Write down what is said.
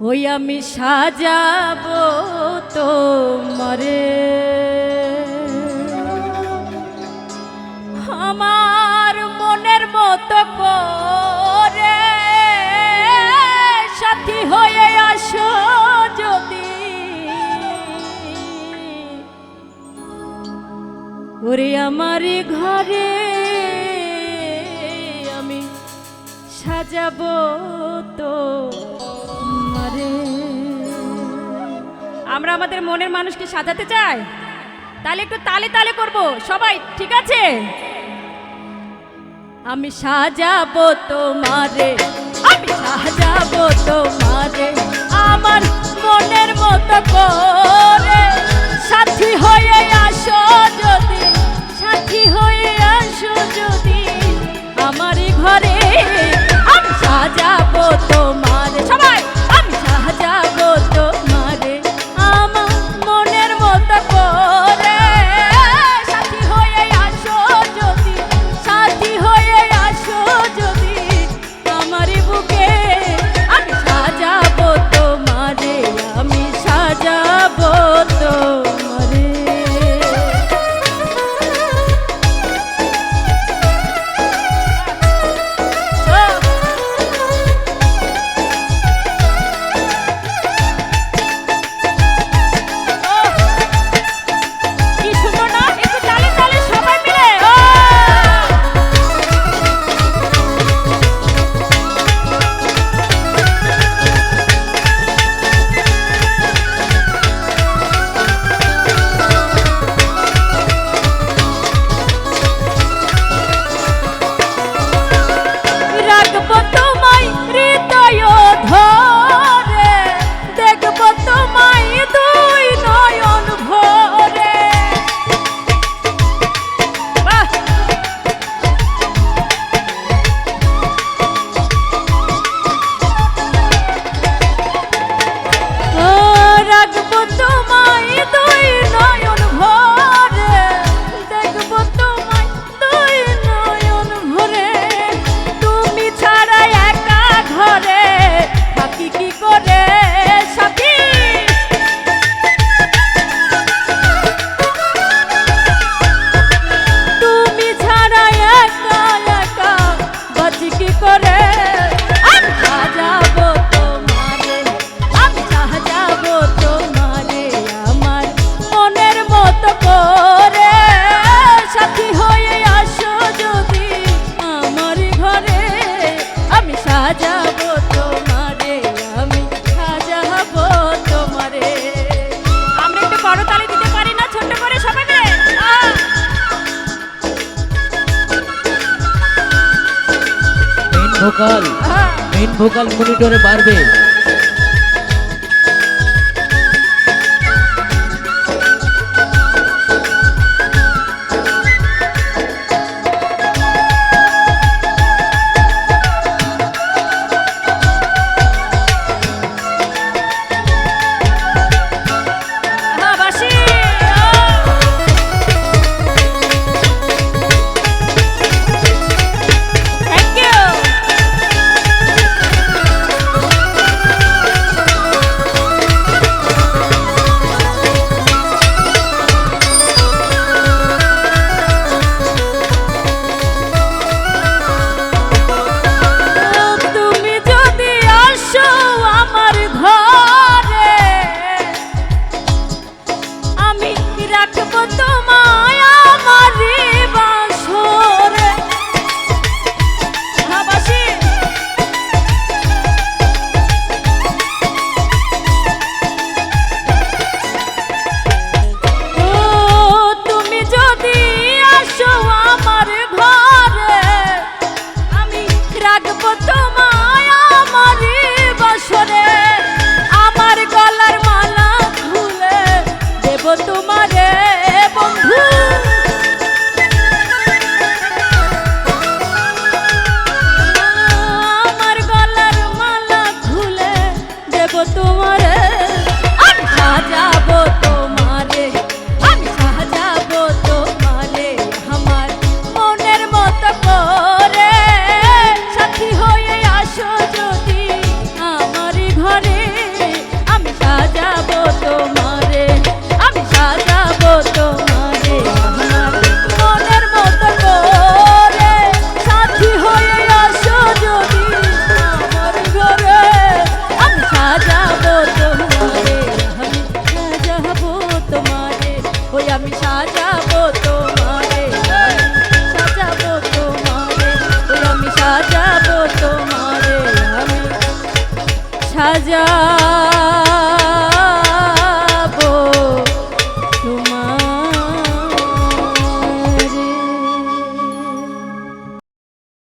ওই আমি সাজাব তোমারে আমার মনের মতো করে সাথী হয়ে আসো যদি। ওরে আমার ঘরে আমি সাজাব তো আমরা। আমাদের মনের মানুষকে সাজাতে চাই? তাহলে একটু তালে তালে করব। সবাই, ঠিক আছে? আমি সাজাবো তোমারে, আমি সাজাবো তোমারে, আমার মনের মতো করে। সাথী হয়ে আসো যদি, সাথী হয়ে আসো যদি, আমার ঘরে ভোকাল মেন ভোকাল মনিটরে বাড়বে। ওই আমি সাজাবো তোমারে সাজাবো তোমারে ওই আমি সাজাবো তোমারে আমি সাজা